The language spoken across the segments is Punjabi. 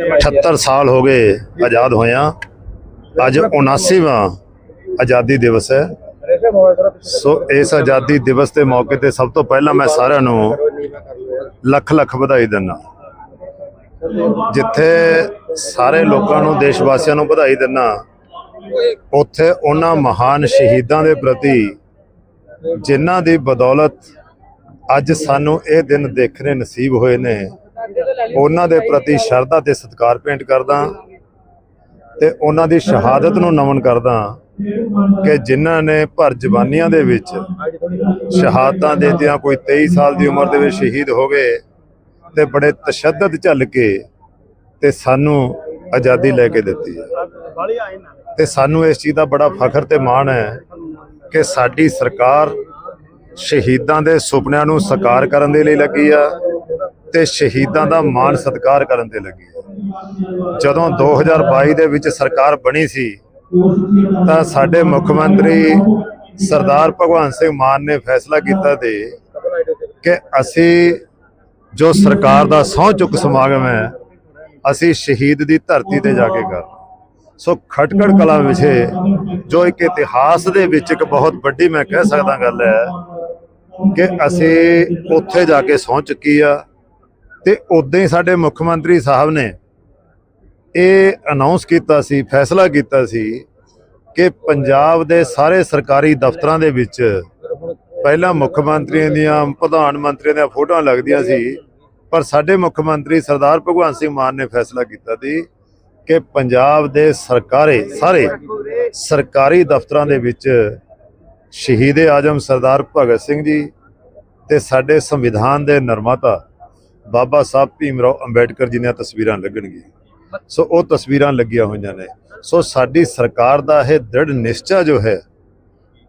78 ਸਾਲ ਹੋ ਗਏ ਆਜ਼ਾਦ ਹੋਇਆ। ਅੱਜ 79ਵਾਂ ਆਜ਼ਾਦੀ ਦਿਵਸ ਹੈ। ਸੋ ਇਸ ਆਜ਼ਾਦੀ ਦਿਵਸ ਦੇ ਮੌਕੇ ਤੇ ਸਭ ਤੋਂ ਪਹਿਲਾਂ ਮੈਂ ਸਾਰਿਆਂ ਨੂੰ ਲੱਖ ਲੱਖ ਵਧਾਈ ਦਿੰਦਾ ਜਿੱਥੇ ਸਾਰੇ ਲੋਕਾਂ ਨੂੰ ਦੇਸ਼ ਵਾਸੀਆਂ ਨੂੰ ਵਧਾਈ ਦਿੰਦਾ ਉੱਥੇ ਉਹਨਾਂ ਮਹਾਨ ਸ਼ਹੀਦਾਂ ਦੇ ਪ੍ਰਤੀ ਜਿਨ੍ਹਾਂ ਦੀ ਬਦੌਲਤ ਅੱਜ ਸਾਨੂੰ ਇਹ ਦਿਨ ਦੇਖਣੇ ਨਸੀਬ ਹੋਏ ਨੇ। ਉਹਨਾਂ ਦੇ ਪ੍ਰਤੀ ਸ਼ਰਧਾ ਤੇ ਸਤਿਕਾਰ ਭੇਂਟ ਕਰਦਾ ਤੇ ਉਹਨਾਂ ਦੀ ਸ਼ਹਾਦਤ ਨੂੰ ਨਮਨ ਕਰਦਾ ਕਿ ਜਿਨ੍ਹਾਂ ਨੇ ਭਰ ਜਵਾਨੀਆਂ ਦੇ ਵਿੱਚ ਸ਼ਹਾਦਤਾਂ ਦਿੱਤੀਆਂ, ਕੋਈ 23 ਸਾਲ ਦੀ ਉਮਰ ਦੇ ਵਿੱਚ ਸ਼ਹੀਦ ਹੋ ਗਏ ਤੇ ਬੜੇ ਤਸ਼ੱਦਦ ਝੱਲ ਕੇ ਤੇ ਸਾਨੂੰ ਆਜ਼ਾਦੀ ਲੈ ਕੇ ਦਿੱਤੀ ਹੈ। ਤੇ ਸਾਨੂੰ ਇਸ ਚੀਜ਼ ਦਾ ਬੜਾ ਫਖਰ ਤੇ ਮਾਣ ਹੈ ਕਿ ਸਾਡੀ ਸਰਕਾਰ ਸ਼ਹੀਦਾਂ ਦੇ ਸੁਪਨਿਆਂ ਨੂੰ ਸਾਕਾਰ ਕਰਨ ਦੇ ਲਈ ਲੱਗੀ ਆ। ਤੇ ਸ਼ਹੀਦਾਂ ਦਾ ਮਾਣ ਸਤਿਕਾਰ ਕਰਨ ਤੇ ਲੱਗੀ। ਆ ਜਦੋਂ 2022 ਦੇ ਵਿੱਚ ਸਰਕਾਰ ਬਣੀ ਸੀ, ਤਾਂ ਸਾਡੇ ਮੁੱਖ ਮੰਤਰੀ ਸਰਦਾਰ ਭਗਵੰਤ ਸਿੰਘ ਮਾਨ ਨੇ ਫੈਸਲਾ ਕੀਤਾ ਤੇ ਕਿ ਅਸੀਂ ਜੋ ਸਰਕਾਰ ਦਾ ਸਹੁੰ ਚੁੱਕ ਸਮਾਗਮ ਹੈ, ਅਸੀਂ ਸ਼ਹੀਦ ਦੀ ਧਰਤੀ ਤੇ ਜਾ ਕੇ ਕਰ ਸੋ ਖਟਕੜ ਕਲਾ ਵਿਖੇ ਜੋ ਇੱਕ ਇਤਿਹਾਸ ਦੇ ਵਿੱਚ ਇੱਕ ਬਹੁਤ ਵੱਡੀ ਮੈਂ ਕਹਿ ਸਕਦਾ ਗੱਲ ਹੈ ਕਿ ਅਸੀਂ ਉੱਥੇ ਜਾ ਕੇ ਸਹੁੰ ਚੁੱਕੀ ਆ ਤੇ ਉਦੋਂ ਹੀ ਸਾਡੇ ਮੁੱਖ ਮੰਤਰੀ ਸਾਹਿਬ ਨੇ ਇਹ ਅਨਾਉਂਸ ਕੀਤਾ ਸੀ, ਫੈਸਲਾ ਕੀਤਾ ਸੀ ਕਿ ਪੰਜਾਬ ਦੇ ਸਾਰੇ ਸਰਕਾਰੀ ਦਫ਼ਤਰਾਂ ਦੇ ਵਿੱਚ ਪਹਿਲਾਂ ਮੁੱਖ ਮੰਤਰੀਆਂ ਦੀਆਂ, ਪ੍ਰਧਾਨ ਮੰਤਰੀਆਂ ਦੀਆਂ ਫੋਟੋਆਂ ਲੱਗਦੀਆਂ ਸੀ, ਪਰ ਸਾਡੇ ਮੁੱਖ ਮੰਤਰੀ ਸਰਦਾਰ ਭਗਵੰਤ ਸਿੰਘ ਮਾਨ ਨੇ ਫੈਸਲਾ ਕੀਤਾ ਸੀ ਕਿ ਪੰਜਾਬ ਦੇ ਸਰਕਾਰੀ, ਸਾਰੇ ਸਰਕਾਰੀ ਦਫ਼ਤਰਾਂ ਦੇ ਵਿੱਚ ਸ਼ਹੀਦ ਆਜਮ ਸਰਦਾਰ ਭਗਤ ਸਿੰਘ ਜੀ ਤੇ ਸਾਡੇ ਸੰਵਿਧਾਨ ਦੇ ਨਿਰਮਾਤਾ ਬਾਬਾ ਸਾਹਿਬ ਭੀਮ ਰਾਓ ਅੰਬੇਡਕਰ ਜੀ ਦੀਆਂ ਤਸਵੀਰਾਂ ਲੱਗਣਗੀਆਂ। ਸੋ ਉਹ ਤਸਵੀਰਾਂ ਲੱਗੀਆਂ ਹੋਈਆਂ ਨੇ। ਸੋ ਸਾਡੀ ਸਰਕਾਰ ਦਾ ਇਹ ਦ੍ਰਿੜ ਨਿਸ਼ਚਾ ਜੋ ਹੈ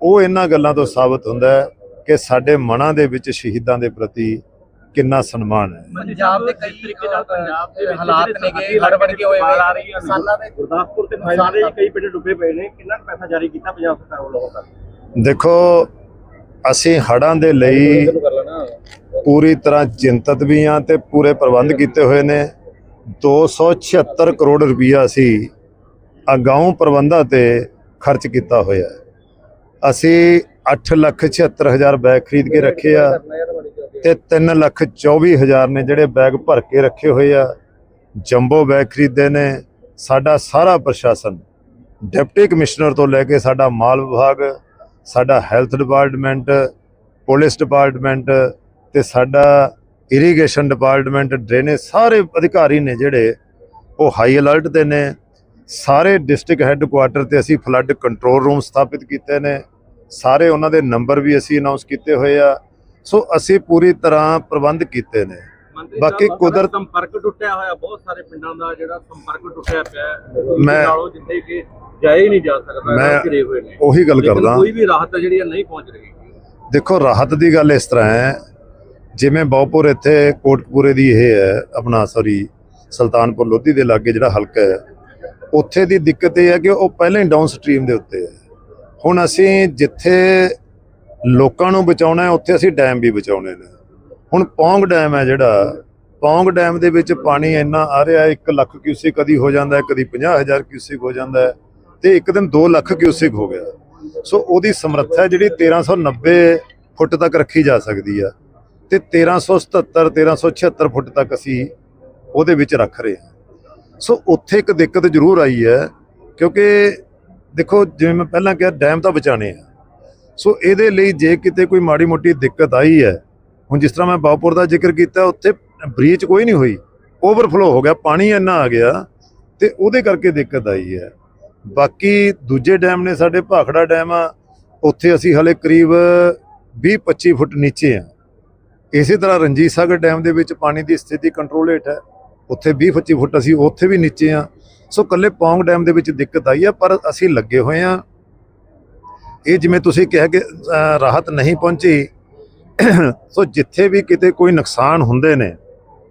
ਉਹ ਇਹਨਾਂ ਗੱਲਾਂ ਤੋਂ ਸਾਬਤ ਹੁੰਦਾ ਹੈ ਕਿ ਸਾਡੇ ਮਨਾਂ ਦੇ ਵਿੱਚ ਸ਼ਹੀਦਾਂ ਦੇ ਪ੍ਰਤੀ ਕਿੰਨਾ ਸਨਮਾਨ ਹੈ। ਪੰਜਾਬ ਦੇ ਕਈ ਤਰੀਕੇ ਨਾਲ ਪੰਜਾਬ ਦੇ ਹਾਲਾਤ ਨੇਗੇ ਹੜ ਬਣ ਕੇ ਹੋਏ ਆ ਰਹੀ ਹੈ ਕਿਸਾਨਾਂ ਦੇ ਗੁਰਦਾਸਪੁਰ ਤੇ ਸਾਰੇ ਕਈ ਪਿੰਡ ਡੁੱਬੇ ਪਏ ਨੇ ਕਿੰਨਾ ਪੈਸਾ ਜਾਰੀ ਕੀਤਾ ਪੰਜਾਬ ਸਰਕਾਰ ਵੱਲੋਂ? ਦੇਖੋ ਅਸੀਂ ਹੜ੍ਹਾਂ ਦੇ ਲਈ ਪੂਰੀ ਤਰ੍ਹਾਂ ਚਿੰਤਤ ਵੀ ਹਾਂ ਤੇ ਪੂਰੇ ਪ੍ਰਬੰਧ ਕੀਤੇ ਹੋਏ ਨੇ। 276 ਕਰੋੜ ਰੁਪਈਆ ਅਸੀਂ ਅਗਾਊਂ ਪ੍ਰਬੰਧਾਂ ਤੇ ਖਰਚ ਕੀਤਾ ਹੋਇਆ ਅਸੀਂ 8 ਲੱਖ 76 ਹਜ਼ਾਰ ਬੈਗ ਖਰੀਦ ਕੇ ਰੱਖੇ ਆ ਤੇ 3 ਲੱਖ 24 ਹਜ਼ਾਰ ਨੇ ਜਿਹੜੇ ਬੈਗ ਭਰ ਕੇ ਰੱਖੇ ਹੋਏ ਆ। ਜੰਬੋ ਬੈਗ ਖਰੀਦੇ ਨੇ। ਸਾਡਾ ਸਾਰਾ ਪ੍ਰਸ਼ਾਸਨ, ਡਿਪਟੀ ਕਮਿਸ਼ਨਰ ਤੋਂ ਲੈ ਕੇ ਸਾਡਾ ਮਾਲ ਵਿਭਾਗ, ਸਾਡਾ ਹੈਲਥ ਡਿਪਾਰਟਮੈਂਟ, ਪੁਲਿਸ ਡਿਪਾਰਟਮੈਂਟ ਤੇ ਸਾਡਾ ਇਰੀਗੇਸ਼ਨ ਡਿਪਾਰਟਮੈਂਟ ਡਰੇਨੇਜ ਸਾਰੇ ਅਧਿਕਾਰੀ ਨੇ ਜਿਹੜੇ ਉਹ ਹਾਈ ਅਲਰਟ ਤੇ ਨੇ। ਸਾਰੇ ਡਿਸਟ੍ਰਿਕਟ ਹੈੱਡਕੁਆਟਰ ਤੇ ਅਸੀਂ ਫਲੱਡ ਕੰਟਰੋਲ ਰੂਮ ਸਥਾਪਿਤ ਕੀਤੇ ਨੇ। ਸਾਰੇ ਉਹਨਾਂ ਦੇ ਨੰਬਰ ਵੀ ਅਸੀਂ ਅਨਾਉਂਸ ਕੀਤੇ ਹੋਏ ਆ। ਸੋ ਅਸੀਂ ਪੂਰੀ ਤਰ੍ਹਾਂ ਪ੍ਰਬੰਧ ਕੀਤੇ ਨੇ। ਬਾਕੀ ਕੁਦਰਤ- ਸੰਪਰਕ ਟੁੱਟਿਆ ਹੋਇਆ ਬਹੁਤ ਸਾਰੇ ਪਿੰਡਾਂ ਦਾ ਜਿਹੜਾ ਸੰਪਰਕ ਟੁੱਟਿਆ ਪਿਆ ਮੈਂ- ਨਾਲੋਂ ਜਿੱਥੇ ਕਿ ਜਾਏ ਨਹੀਂ ਜਾ ਸਕਦਾ ਮੈਂ ਉਹੀ ਗੱਲ ਕਰਦਾ। ਕੋਈ ਵੀ ਰਾਹਤ ਜਿਹੜੀ ਨਹੀਂ ਪਹੁੰਚ ਰਹੀ। ਦੇਖੋ ਰਾਹਤ ਦੀ ਗੱਲ ਇਸ ਤਰ੍ਹਾਂ ਹੈ ਜਿਵੇਂ ਬਹੁਪੁਰ ਇੱਥੇ ਕੋਟਕਪੂਰੇ ਦੀ ਇਹ ਹੈ, ਆਪਣਾ ਸੌਰੀ ਸੁਲਤਾਨਪੁਰ ਲੋਧੀ ਦੇ ਲਾਗੇ ਜਿਹੜਾ ਹਲਕਾ ਹੈ, ਉੱਥੇ ਦੀ ਦਿੱਕਤ ਇਹ ਹੈ ਕਿ ਉਹ ਪਹਿਲਾਂ ਹੀ ਡਾਊਨ ਸਟਰੀਮ ਦੇ ਉੱਤੇ ਹੈ। ਹੁਣ ਅਸੀਂ ਜਿੱਥੇ ਲੋਕਾਂ ਨੂੰ ਬਚਾਉਣਾ ਹੈ, ਉੱਥੇ ਅਸੀਂ ਡੈਮ ਵੀ ਬਚਾਉਣੇ ਨੇ। ਹੁਣ ਪੌਂਗ ਡੈਮ ਹੈ ਜਿਹੜਾ, ਪੌਂਗ ਡੈਮ ਦੇ ਵਿੱਚ ਪਾਣੀ ਇੰਨਾ ਆ ਰਿਹਾ 1 ਲੱਖ ਕਿਊਸਿਕ ਕਦੀ ਹੋ ਜਾਂਦਾ ਹੈ, ਕਦੀ 50000 ਕਿਊਸਿਕ ਹੋ ਜਾਂਦਾ ਹੈ, ਤੇ ਇੱਕ ਦਿਨ 2 ਲੱਖ ਕਿਊਸਿਕ ਹੋ ਗਿਆ। ਸੋ ਉਹਦੀ ਸਮਰੱਥਾ ਹੈ ਜਿਹੜੀ 1390 ਫੁੱਟ ਤੱਕ ਰੱਖੀ ਜਾ ਸਕਦੀ ਆ। ਤੇ 1377 1376 ਫੁੱਟ ਤੱਕ ਅਸੀਂ ਉਹਦੇ ਵਿੱਚ ਰੱਖ ਰਹੇ ਹਾਂ। ਸੋ ਉੱਥੇ ਇੱਕ ਦਿੱਕਤ ਜ਼ਰੂਰ ਆਈ ਹੈ, ਕਿਉਂਕਿ ਦੇਖੋ, ਜਿਵੇਂ ਮੈਂ ਪਹਿਲਾਂ ਕਿਹਾ, ਡੈਮ ਤਾਂ ਬਚਾਣੇ ਆ। ਸੋ ਇਹਦੇ ਲਈ ਜੇ ਕਿਤੇ ਕੋਈ ਮਾੜੀ ਮੋਟੀ ਦਿੱਕਤ ਆਈ ਹੈ, ਹੁਣ ਜਿਸ ਤਰ੍ਹਾਂ ਮੈਂ ਬਾਪੁਰ ਦਾ ਜ਼ਿਕਰ ਕੀਤਾ, ਉੱਥੇ ਬ੍ਰੀਚ ਕੋਈ ਨਹੀਂ ਹੋਈ, ਓਵਰਫਲੋ ਹੋ ਗਿਆ, ਪਾਣੀ ਇੰਨਾ ਆ ਗਿਆ, ਤੇ ਉਹਦੇ ਕਰਕੇ ਦਿੱਕਤ ਆਈ ਹੈ। ਬਾਕੀ ਦੂਜੇ ਡੈਮ ਨੇ, ਸਾਡੇ ਭਾਖੜਾ ਡੈਮ ਆ, ਉੱਥੇ ਅਸੀਂ ਹਲੇ ਕਰੀਬ 20-25 ਫੁੱਟ ਨੀਚੇ ਆ। ਇਸੇ ਤਰ੍ਹਾਂ ਰਣਜੀਤ ਸਾਗਰ ਡੈਮ ਦੇ ਵਿੱਚ ਪਾਣੀ ਦੀ ਸਥਿਤੀ ਕੰਟਰੋਲ ਹੇਠ ਹੈ। ਉੱਥੇ 20-25 ਫੁੱਟ ਅਸੀਂ ਉੱਥੇ ਵੀ ਨੀਚੇ ਆ ਸੋ ਕੱਲੇ ਪੌਂਗ ਡੈਮ ਦੇ ਵਿੱਚ ਦਿੱਕਤ ਆਈ ਹੈ, ਪਰ ਅਸੀਂ ਲੱਗੇ ਹੋਏ ਆ ਇਹ ਜਿਵੇਂ ਤੁਸੀਂ ਕਿਹਾ ਕਿ ਰਾਹਤ ਨਹੀਂ ਪਹੁੰਚੀ, ਸੋ ਜਿੱਥੇ ਵੀ ਕਿਤੇ ਕੋਈ ਨੁਕਸਾਨ ਹੁੰਦੇ ਨੇ,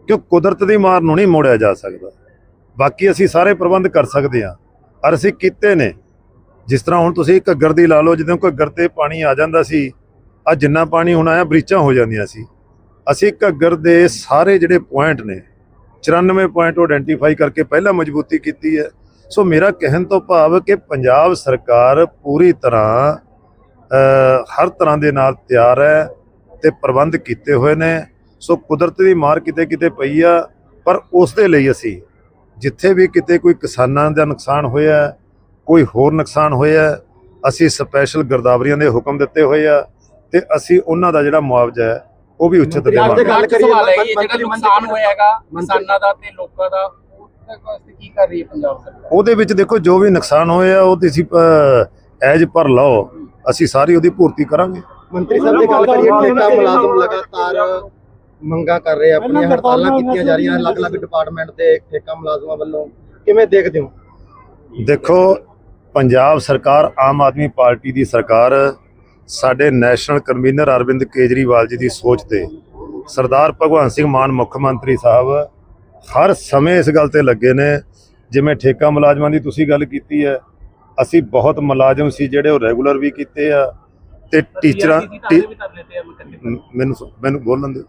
ਕਿਉਂ ਕੁਦਰਤ ਦੀ ਮਾਰ ਨੂੰ ਨਹੀਂ ਮੋੜਿਆ ਜਾ ਸਕਦਾ। ਬਾਕੀ ਅਸੀਂ ਸਾਰੇ ਪ੍ਰਬੰਧ ਕਰ ਸਕਦੇ ਹਾਂ ਔਰ ਅਸੀਂ ਕੀਤੇ ਨੇ। ਜਿਸ ਤਰ੍ਹਾਂ ਹੁਣ ਤੁਸੀਂ ਘੱਗਰ ਦੀ ਲਾ ਲਓ, ਜਦੋਂ ਘੱਗਰ ਤੇ ਪਾਣੀ ਆ ਜਾਂਦਾ ਸੀ ਆ ਜਿੰਨਾ ਪਾਣੀ ਹੁਣ ਆਇਆ, ਬਰੀਚਾਂ ਹੋ ਜਾਂਦੀਆਂ ਸੀ। ਅਸੀਂ ਘੱਗਰ ਦੇ ਸਾਰੇ ਜਿਹੜੇ ਪੁਆਇੰਟ ਨੇ 94 ਪੁਆਇੰਟ ਆਇਡੈਂਟੀਫਾਈ ਕਰਕੇ ਪਹਿਲਾਂ ਮਜ਼ਬੂਤੀ ਕੀਤੀ ਹੈ। ਸੋ ਮੇਰਾ ਕਹਿਣ ਤੋਂ ਭਾਵ ਕਿ ਪੰਜਾਬ ਸਰਕਾਰ ਪੂਰੀ ਤਰ੍ਹਾਂ ਹਰ ਤਰ੍ਹਾਂ ਦੇ ਨਾਲ ਤਿਆਰ ਹੈ ਤੇ ਪ੍ਰਬੰਧ ਕੀਤੇ ਹੋਏ ਨੇ। ਸੋ ਕੁਦਰਤ ਦੀ ਮਾਰ ਕਿਤੇ ਕਿਤੇ ਪਈ ਆ, ਪਰ ਉਸ ਦੇ ਲਈ ਅਸੀਂ ਜਿੱਥੇ ਵੀ ਕਿਤੇ ਕੋਈ ਕਿਸਾਨਾਂ ਦਾ ਨੁਕਸਾਨ ਹੋਇਆ, ਕੋਈ ਹੋਰ ਨੁਕਸਾਨ ਹੋਇਆ, ਅਸੀਂ ਸਪੈਸ਼ਲ ਗਰਦਾਵਰੀਆਂ ਦੇ ਹੁਕਮ ਦਿੱਤੇ ਹੋਏ ਆ ਤੇ ਅਸੀਂ ਉਹਨਾਂ ਦਾ ਜਿਹੜਾ ਮੁਆਵਜ਼ਾ ਹੈ ਉਹ ਵੀ ਉਚਿਤ ਦੇਵਾਂਗੇ। ਗੱਲ ਸਵਾਲ ਹੈ ਇਹ ਜਿਹੜਾ ਨੁਕਸਾਨ ਹੋਇਆਗਾ ਕਿਸਾਨਾਂ ਦਾ ਤੇ ਲੋਕਾਂ ਦਾ ਉਹਦੇ ਵਾਸਤੇ ਕੀ ਕਰ ਰਹੀ ਹੈ ਪੰਜਾਬ ਸਰਕਾਰ? ਉਹਦੇ ਵਿੱਚ ਦੇਖੋ ਜੋ ਵੀ ਨੁਕਸਾਨ ਹੋਇਆ ਉਹ ਤੁਸੀਂ ਐਜ ਪਰ ਲਓ। ਅਸੀਂ ਸਾਰੀ ਉਹਦੀ ਪੂਰਤੀ ਕਰਾਂਗੇ। ਮੰਤਰੀ ਸਾਹਿਬ ਦੀ ਗੱਲ ਕਰੀਏ ਠੇਕਾ ਮੁਲਾਜ਼ਮ ਲਗਾਤਾਰ ਮੰਗਾ ਕਰ ਰਹੇ ਆ, ਆਪਣੀਆਂ ਹੜਤਾਲਾਂ ਕੀਤੀਆਂ ਜਾ ਰਹੀਆਂ ਅਲੱਗ-ਅਲੱਗ ਡਿਪਾਰਟਮੈਂਟ ਦੇ ਠੇਕਾ ਮੁਲਾਜ਼ਮਾਂ ਵੱਲੋਂ। ਕਿਵੇਂ ਦੇਖਦੇ ਹੋ? ਦੇਖੋ ਪੰਜਾਬ ਸਰਕਾਰ ਆਮ ਆਦਮੀ ਪਾਰਟੀ ਦੀ ਸਰਕਾਰ ਸਾਡੇ ਨੈਸ਼ਨਲ ਕਨਵੀਨਰ ਅਰਵਿੰਦ ਕੇਜਰੀਵਾਲ ਜੀ ਦੀ ਸੋਚ ਤੇ ਸਰਦਾਰ ਭਗਵੰਤ ਸਿੰਘ ਮਾਨ ਮੁੱਖ ਮੰਤਰੀ ਸਾਹਿਬ ਹਰ ਸਮੇਂ ਇਸ ਗੱਲ ਤੇ ਲੱਗੇ ਨੇ ਜਿਵੇਂ ਠੇਕਾ ਮੁਲਾਜ਼ਮਾਂ ਦੀ ਤੁਸੀਂ ਗੱਲ ਕੀਤੀ ਹੈ ਅਸੀਂ ਬਹੁਤ ਮੁਲਾਜ਼ਮ ਸੀ ਜਿਹੜੇ ਉਹ ਰੈਗੂਲਰ ਵੀ ਕੀਤੇ ਆ ਤੇ ਟੀਚਰਾਂ ਮੈਨੂੰ ਮੈਨੂੰ ਬੋਲਣ ਜੀ।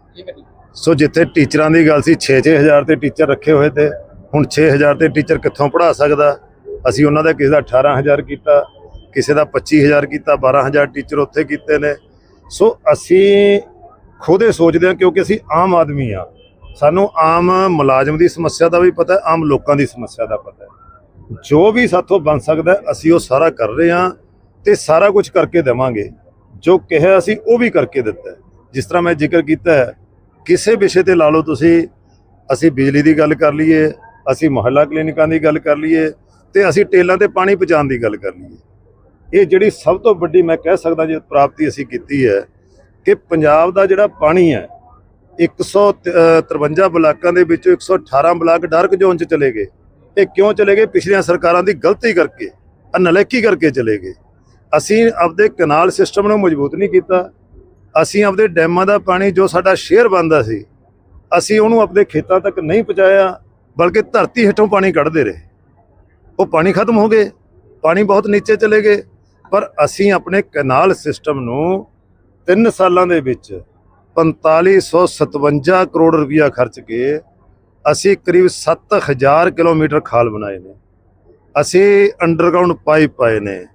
ਸੋ ਜਿੱਥੇ ਟੀਚਰਾਂ ਦੀ ਗੱਲ ਸੀ 6-6000 ਤੇ ਟੀਚਰ ਰੱਖੇ ਹੋਏ ਤੇ ਹੁਣ 6000 ਤੇ ਟੀਚਰ ਕਿੱਥੋਂ ਪੜ੍ਹਾ ਸਕਦਾ? ਅਸੀਂ ਉਹਨਾਂ ਦਾ ਕਿਸੇ ਦਾ 18000 ਕੀਤਾ। ਕਿਸੇ ਦਾ 25000 ਕੀਤਾ 12000 ਟੀਚਰ ਉੱਥੇ ਕੀਤੇ ਨੇ। ਸੋ ਅਸੀਂ ਖੁਦ ਇਹ ਸੋਚਦੇ ਹਾਂ ਕਿਉਂਕਿ ਅਸੀਂ ਆਮ ਆਦਮੀ ਆ ਸਾਨੂੰ ਆਮ ਮੁਲਾਜ਼ਮ ਦੀ ਸਮੱਸਿਆ ਦਾ ਵੀ ਪਤਾ ਹੈ, ਆਮ ਲੋਕਾਂ ਦੀ ਸਮੱਸਿਆ ਦਾ ਪਤਾ ਹੈ। ਜੋ ਵੀ ਸਾਥੋਂ ਬਣ ਸਕਦਾ ਅਸੀਂ ਉਹ ਸਾਰਾ ਕਰ ਰਹੇ ਹਾਂ ਤੇ ਸਾਰਾ ਕੁਝ ਕਰਕੇ ਦੇਵਾਂਗੇ। ਜੋ ਕਿਹਾ ਅਸੀਂ, ਉਹ ਵੀ ਕਰਕੇ ਦਿੱਤਾ ਜਿਸ ਤਰ੍ਹਾਂ ਮੈਂ ਜ਼ਿਕਰ ਕੀਤਾ ਹੈ, ਕਿਸੇ ਵਿਸ਼ੇ ਤੇ ਲਾ ਲਓ ਤੁਸੀਂ, ਅਸੀਂ ਬਿਜਲੀ ਦੀ ਗੱਲ ਕਰ ਲਈਏ, ਅਸੀਂ ਮੁਹੱਲਾ ਕਲੀਨਿਕਾਂ ਦੀ ਗੱਲ ਕਰ ਲਈਏ ਤੇ ਅਸੀਂ ਟੇਲਾਂ ਤੇ ਪਾਣੀ ਪਹੁੰਚਾਉਣ ਦੀ ਗੱਲ ਕਰ ਲਈਏ। ਇਹ ਜਿਹੜੀ ਸਭ ਤੋਂ ਵੱਡੀ ਮੈਂ ਕਹਿ ਸਕਦਾ ਜੇ ਪ੍ਰਾਪਤੀ ਅਸੀਂ ਕੀਤੀ ਹੈ ਕਿ ਪੰਜਾਬ ਦਾ ਜਿਹੜਾ ਪਾਣੀ ਹੈ 153 ਬਲਾਕਾਂ ਦੇ ਵਿੱਚੋਂ 118 ਬਲਾਕ ਡਾਰਕ ਜ਼ੋਨ 'ਚ ਚਲੇ ਗਏ। ਇਹ ਕਿਉਂ ਚਲੇ ਗਏ? ਪਿਛਲੀਆਂ ਸਰਕਾਰਾਂ ਦੀ ਗਲਤੀ ਕਰਕੇ, ਅਨਲੈਕੀ ਕਰਕੇ ਚਲੇ ਗਏ। ਅਸੀਂ ਆਪਦੇ ਕਨਾਲ ਸਿਸਟਮ ਨੂੰ ਮਜ਼ਬੂਤ ਨਹੀਂ ਕੀਤਾ। ਅਸੀਂ ਆਪਦੇ ਡੈਮਾਂ ਦਾ ਪਾਣੀ ਜੋ ਸਾਡਾ ਸ਼ੇਅਰ ਬਣਦਾ ਸੀ, ਅਸੀਂ ਉਹਨੂੰ ਆਪਦੇ ਖੇਤਾਂ ਤੱਕ ਨਹੀਂ ਪਹੁੰਚਾਇਆ, ਬਲਕਿ ਧਰਤੀ ਹੇਠੋਂ ਪਾਣੀ ਕੱਢਦੇ ਰਹੇ। ਉਹ ਪਾਣੀ ਖਤਮ ਹੋ ਗਏ। ਪਾਣੀ ਬਹੁਤ ਨੀਚੇ ਚਲੇ ਗਏ। ਪਰ ਅਸੀਂ ਆਪਣੇ ਕਨਾਲ ਸਿਸਟਮ ਨੂੰ 3 ਸਾਲਾਂ ਦੇ ਵਿੱਚ 4557 ਕਰੋੜ ਰੁਪਇਆ ਖਰਚ ਕੇ ਅਸੀਂ ਕਰੀਬ 7000 ਕਿਲੋਮੀਟਰ ਖਾਲ ਬਣਾਏ ਨੇ। ਅਸੀਂ ਅੰਡਰਗਰਾਉਂਡ ਪਾਈਪ ਪਾਏ ਨੇ।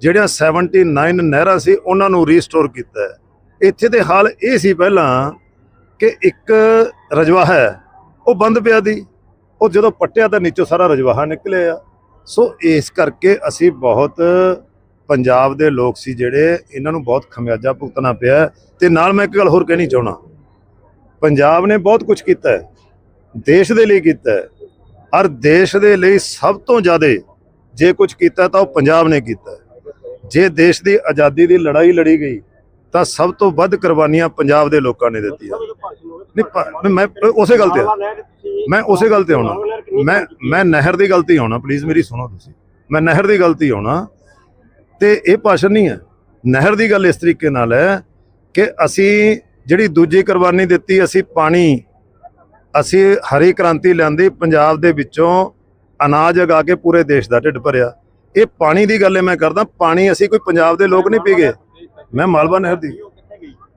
ਜਿਹੜੀਆਂ 79 ਨਹਿਰਾਂ ਸੀ, ਉਹਨਾਂ ਨੂੰ ਰੀਸਟੋਰ ਕੀਤਾ ਹੈ। ਇੱਥੇ ਦੇ ਹਾਲ ਇਹ ਸੀ ਪਹਿਲਾਂ ਕਿ ਇੱਕ ਰਜਵਾ ਹੈ, ਉਹ ਬੰਦ ਪਿਆ ਦੀ ਉਹ ਜਦੋਂ ਪੱਟਿਆ ਤਾਂ ਨੀਚੋਂ ਸਾਰਾ ਰਜਵਾਹਾ ਨਿਕਲਿਆ। ਸੋ ਇਸ ਕਰਕੇ ਅਸੀਂ ਬਹੁਤ ਪੰਜਾਬ ਦੇ ਲੋਕ ਸੀ ਜਿਹੜੇ ਇਹਨਾਂ ਨੂੰ ਬਹੁਤ ਖਮਿਆਜਾ ਭੁਗਤਣਾ ਪਿਆ ਹੈ। ਤੇ ਨਾਲ ਮੈਂ ਇੱਕ ਗੱਲ ਹੋਰ ਕਹਿਣੀ ਚਾਹਣਾ ਪੰਜਾਬ ਨੇ ਬਹੁਤ ਕੁਝ ਕੀਤਾ ਹੈ। ਦੇਸ਼ ਦੇ ਲਈ ਕੀਤਾ ਹੈ। ਔਰ ਦੇਸ਼ ਦੇ ਲਈ ਸਭ ਤੋਂ ਜ਼ਿਆਦਾ ਜੇ ਕੁਝ ਕੀਤਾ ਤਾਂ ਉਹ ਪੰਜਾਬ ਨੇ ਕੀਤਾ ਜੇ ਦੇਸ਼ ਦੀ ਆਜ਼ਾਦੀ ਦੀ ਲੜਾਈ ਲੜੀ ਗਈ ਤਾਂ ਸਭ ਤੋਂ ਵੱਧ ਕੁਰਬਾਨੀਆਂ ਪੰਜਾਬ ਦੇ ਲੋਕਾਂ ਨੇ ਦਿੱਤੀਆਂ। ਨਹੀਂ ਮੈਂ ਉਸੇ ਗੱਲ ਤੇ ਮੈਂ ਉਸੇ ਗੱਲ ਤੇ ਆਉਣਾ। ਮੈਂ ਮੈਂ ਨਹਿਰ ਦੀ ਗਲਤੀ ਆਉਣਾ। ਪਲੀਜ਼ ਮੇਰੀ ਸੁਣੋ ਤੁਸੀਂ। ਮੈਂ ਨਹਿਰ ਦੀ ਗਲਤੀ ਆਉਣਾ। ਤੇ ਇਹ ਭਾਸ਼ਣ ਨਹੀਂ ਹੈ। ਨਹਿਰ ਦੀ ਗੱਲ ਇਸ ਤਰੀਕੇ ਨਾਲ ਹੈ ਕਿ ਅਸੀਂ ਜਿਹੜੀ ਦੂਜੀ ਕੁਰਬਾਨੀ ਦਿੱਤੀ, ਅਸੀਂ ਪਾਣੀ, ਅਸੀਂ ਹਰੀ ਕ੍ਰਾਂਤੀ ਲਿਆਂਦੀ, ਪੰਜਾਬ ਦੇ ਵਿੱਚੋਂ ਅਨਾਜ ਉਗਾ ਕੇ ਪੂਰੇ ਦੇਸ਼ ਦਾ ਢਿੱਡ ਭਰਿਆ। ਇਹ ਪਾਣੀ ਦੀ ਗੱਲ ਮੈਂ ਕਰਦਾ, ਪਾਣੀ ਅਸੀਂ ਕੋਈ ਪੰਜਾਬ ਦੇ ਲੋਕ ਨਹੀਂ ਪੀ ਗਏ ਮੈਂ ਮਾਲਵਾ ਨਹਿਰ ਦੀ।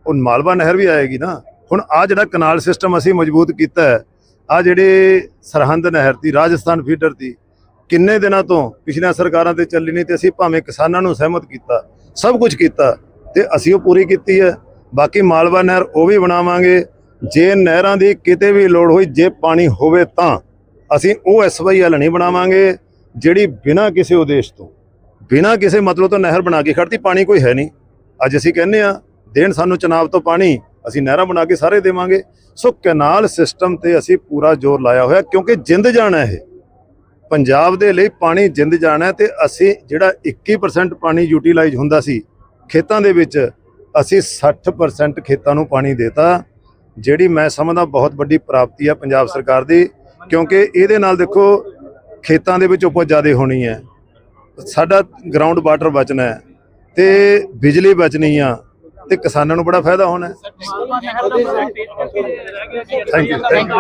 ਉਹ ਮਾਲਵਾ ਨਹਿਰ ਵੀ ਆਏਗੀ ਨਾ। ਹੁਣ ਆ ਜਿਹੜਾ ਕਨਾਲ ਸਿਸਟਮ ਅਸੀਂ ਮਜ਼ਬੂਤ ਕੀਤਾ ਹੈ ਆ ਜਿਹੜੇ ਸਰਹੰਦ ਨਹਿਰ ਦੀ, ਰਾਜਸਥਾਨ ਫੀਡਰ ਦੀ ਕਿੰਨੇ ਦਿਨਾਂ ਤੋਂ ਪਿਛਲੀਆਂ ਸਰਕਾਰਾਂ ਤੇ ਚੱਲੀ ਨਹੀਂ ਤੇ ਅਸੀਂ ਭਾਵੇਂ ਕਿਸਾਨਾਂ ਨੂੰ ਸਹਿਮਤ ਕੀਤਾ, ਸਭ ਕੁਝ ਕੀਤਾ ਤੇ ਅਸੀਂ ਉਹ ਪੂਰੀ ਕੀਤੀ ਹੈ। ਬਾਕੀ ਮਾਲਵਾ ਨਹਿਰ ਉਹ ਵੀ ਬਣਾਵਾਂਗੇ। ਜੇ ਨਹਿਰਾਂ ਦੀ ਕਿਤੇ ਵੀ ਲੋੜ ਹੋਈ, ਜੇ ਪਾਣੀ ਹੋਵੇ ਤਾਂ ਅਸੀਂ ਉਹ ਐਸਵਾਈਐਲ ਨਹੀਂ ਬਣਾਵਾਂਗੇ ਜਿਹੜੀ ਬਿਨਾਂ ਕਿਸੇ ਉਦੇਸ਼ ਤੋਂ, ਬਿਨਾਂ ਕਿਸੇ ਮਤਲਬ ਤੋਂ ਨਹਿਰ ਬਣਾ ਕੇ ਖੜਤੀ ਪਾਣੀ ਕੋਈ ਹੈ ਨਹੀਂ। ਅੱਜ ਅਸੀਂ ਕਹਿੰਦੇ ਆ ਦੇਣ ਸਾਨੂੰ ਚਨਾਬ ਤੋਂ ਪਾਣੀ, ਅਸੀਂ ਨਹਿਰਾਂ ਬਣਾ ਕੇ ਸਾਰੇ ਦੇਵਾਂਗੇ। ਸੋ ਕੈਨਾਲ ਸਿਸਟਮ ਤੇ ਅਸੀਂ ਪੂਰਾ ਜ਼ੋਰ ਲਾਇਆ ਹੋਇਆ, ਕਿਉਂਕਿ ਜਿੰਦ ਜਾਣਾ ਇਹ। ਪੰਜਾਬ ਦੇ ਲਈ ਪਾਣੀ ਜਿੰਦ ਜਾਣਾ ਹੈ ਤੇ ਅਸੀਂ ਜਿਹੜਾ 21% ਪਾਣੀ ਯੂਟਿਲਾਈਜ਼ ਹੁੰਦਾ ਸੀ, ਖੇਤਾਂ ਦੇ ਵਿੱਚ ਅਸੀਂ 60% ਖੇਤਾਂ ਨੂੰ ਪਾਣੀ ਦੇਤਾ, ਜਿਹੜੀ ਮੈਂ ਸਮਝਦਾ ਬਹੁਤ ਵੱਡੀ ਪ੍ਰਾਪਤੀ ਆ ਪੰਜਾਬ ਸਰਕਾਰ ਦੀ, ਕਿਉਂਕਿ ਇਹਦੇ ਨਾਲ ਦੇਖੋ ਖੇਤਾਂ ਦੇ ਵਿੱਚ ਉਪਜ ਜ਼ਿਆਦਾ ਹੋਣੀ ਹੈ। ਸਾਡਾ ਗਰਾਊਂਡ ਵਾਟਰ ਬਚਣਾ ਹੈ ਤੇ ਬਿਜਲੀ ਬਚਣੀ ਆ ਤੇ ਕਿਸਾਨਾਂ ਨੂੰ ਬੜਾ ਫਾਇਦਾ ਹੋਣਾ ਹੈ। Thank you thank you